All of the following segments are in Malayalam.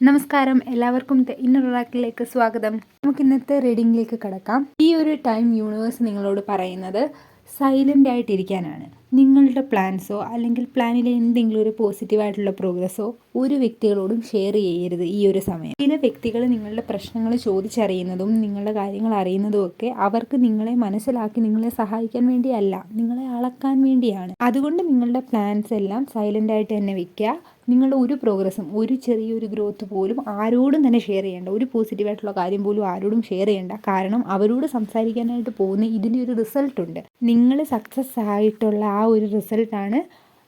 നമസ്കാരം. എല്ലാവർക്കും ഇന്നർ റാക്കിലേക്ക് സ്വാഗതം. നമുക്ക് ഇന്നത്തെ റീഡിങ്ങിലേക്ക് കടക്കാം. ഈ ഒരു ടൈം യൂണിവേഴ്സ് നിങ്ങളോട് പറയുന്നത് സൈലന്റ് ആയിട്ടിരിക്കാനാണ്. നിങ്ങളുടെ പ്ലാൻസോ അല്ലെങ്കിൽ പ്ലാനിലെ എന്തെങ്കിലും ഒരു പോസിറ്റീവായിട്ടുള്ള പ്രോഗ്രസ്സോ ഒരു വ്യക്തികളോടും ഷെയർ ചെയ്യരുത് ഈ ഒരു സമയം. ചില വ്യക്തികൾ നിങ്ങളുടെ പ്രശ്നങ്ങൾ ചോദിച്ചറിയുന്നതും നിങ്ങളുടെ കാര്യങ്ങൾ അറിയുന്നതും ഒക്കെ അവർക്ക് നിങ്ങളെ മനസ്സിലാക്കി നിങ്ങളെ സഹായിക്കാൻ വേണ്ടിയല്ല. നിങ്ങളെ അളക്കാൻ വേണ്ടിയാണ്. അതുകൊണ്ട് നിങ്ങളുടെ പ്ലാൻസ് എല്ലാം സൈലന്റ് ആയിട്ട് തന്നെ വെക്കുക നിങ്ങളുടെ ഒരു പ്രോഗ്രസ്സും ഒരു ചെറിയൊരു ഗ്രോത്ത് പോലും ആരോടും തന്നെ ഷെയർ ചെയ്യേണ്ട ഒരു പോസിറ്റീവായിട്ടുള്ള കാര്യം പോലും ആരോടും ഷെയർ ചെയ്യേണ്ട. കാരണം അവരോട് സംസാരിക്കാനായിട്ട് പോകുന്ന ഇതിന്റെ ഒരു റിസൾട്ട് ഉണ്ട്. നിങ്ങൾ സക്സസ് ആയിട്ടുള്ള ആ ഒരു റിസൾട്ടാണ്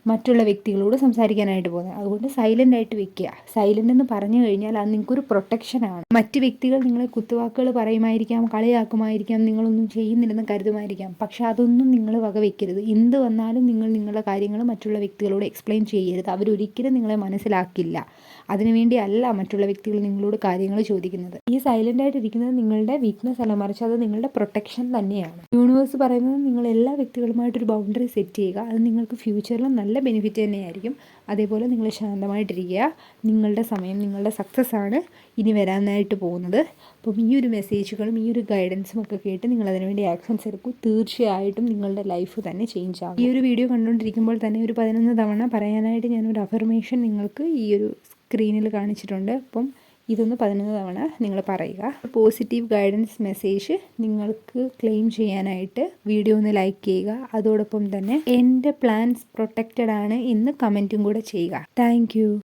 മറ്റുള്ള വ്യക്തികളോട് സംസാരിക്കാനായിട്ട് പോകുന്നത്. അതുകൊണ്ട് സൈലന്റ് ആയിട്ട് വെക്കുക. സൈലന്റ് എന്ന് പറഞ്ഞു കഴിഞ്ഞാൽ അത് നിങ്ങൾക്കൊരു പ്രൊട്ടക്ഷനാണ് മറ്റ് വ്യക്തികൾ നിങ്ങളെ കുത്തുവാക്കുകൾ പറയുമായിരിക്കാം കളിയാക്കുമായിരിക്കാം നിങ്ങളൊന്നും ചെയ്യുന്നില്ലെന്ന് കരുതുമായിരിക്കാം. പക്ഷെ അതൊന്നും നിങ്ങൾ വകവെക്കരുത്. എന്ത് വന്നാലും നിങ്ങൾ നിങ്ങളുടെ കാര്യങ്ങൾ മറ്റുള്ള വ്യക്തികളോട് എക്സ്പ്ലെയിൻ ചെയ്യരുത്. അവരൊരിക്കലും നിങ്ങളെ മനസ്സിലാക്കില്ല. അതിനുവേണ്ടി അല്ല മറ്റുള്ള വ്യക്തികൾ നിങ്ങളോട് കാര്യങ്ങൾ ചോദിക്കുന്നത്. ഈ സൈലന്റ് ആയിട്ട് ഇരിക്കുന്നത് നിങ്ങളുടെ വീക്ക്നെസ് അല്ല. മറിച്ച് അത് നിങ്ങളുടെ പ്രൊട്ടക്ഷൻ തന്നെയാണ്. യൂണിവേഴ്സ് പറയുന്നത് നിങ്ങൾ എല്ലാ വ്യക്തികളുമായിട്ടൊരു ബൗണ്ടറി സെറ്റ് ചെയ്യുക. അത് നിങ്ങൾക്ക് ഫ്യൂച്ചറിൽ നല്ല ബെനിഫിറ്റ് തന്നെയായിരിക്കും. അതേപോലെ നിങ്ങൾ ശാന്തമായിട്ടിരിക്കുക. നിങ്ങളുടെ സമയം നിങ്ങളുടെ സക്സസ് ആണ് ഇനി വരാനായിട്ട് പോകുന്നത്. അപ്പം ഈ ഒരു മെസ്സേജുകളും ഈ ഒരു ഗൈഡൻസും ഒക്കെ കേട്ട് നിങ്ങൾ അതിനുവേണ്ടി ആക്ഷൻസ് എടുക്കൂ. തീർച്ചയായിട്ടും നിങ്ങളുടെ ലൈഫ് തന്നെ ചേഞ്ച് ആകും. ഈ ഒരു വീഡിയോ കണ്ടുകൊണ്ടിരിക്കുമ്പോൾ തന്നെ ഒരു പതിനൊന്ന് തവണ പറയാനായിട്ട് ഞാനൊരു അഫർമേഷൻ നിങ്ങൾക്ക് ഈ ഒരു സ്ക്രീനിൽ കാണിച്ചിട്ടുണ്ട്. അപ്പം ഇതൊന്ന് പതിനൊന്ന് തവണ നിങ്ങൾ പറയുക. പോസിറ്റീവ് ഗൈഡൻസ് മെസ്സേജ് നിങ്ങൾക്ക് ക്ലെയിം ചെയ്യാനായിട്ട് വീഡിയോ ഒന്ന് ലൈക്ക് ചെയ്യുക. അതോടൊപ്പം തന്നെ എന്റെ പ്ലാൻസ് പ്രൊട്ടക്റ്റഡ് ആണ് എന്ന് കമന്റും കൂടെ ചെയ്യുക. താങ്ക്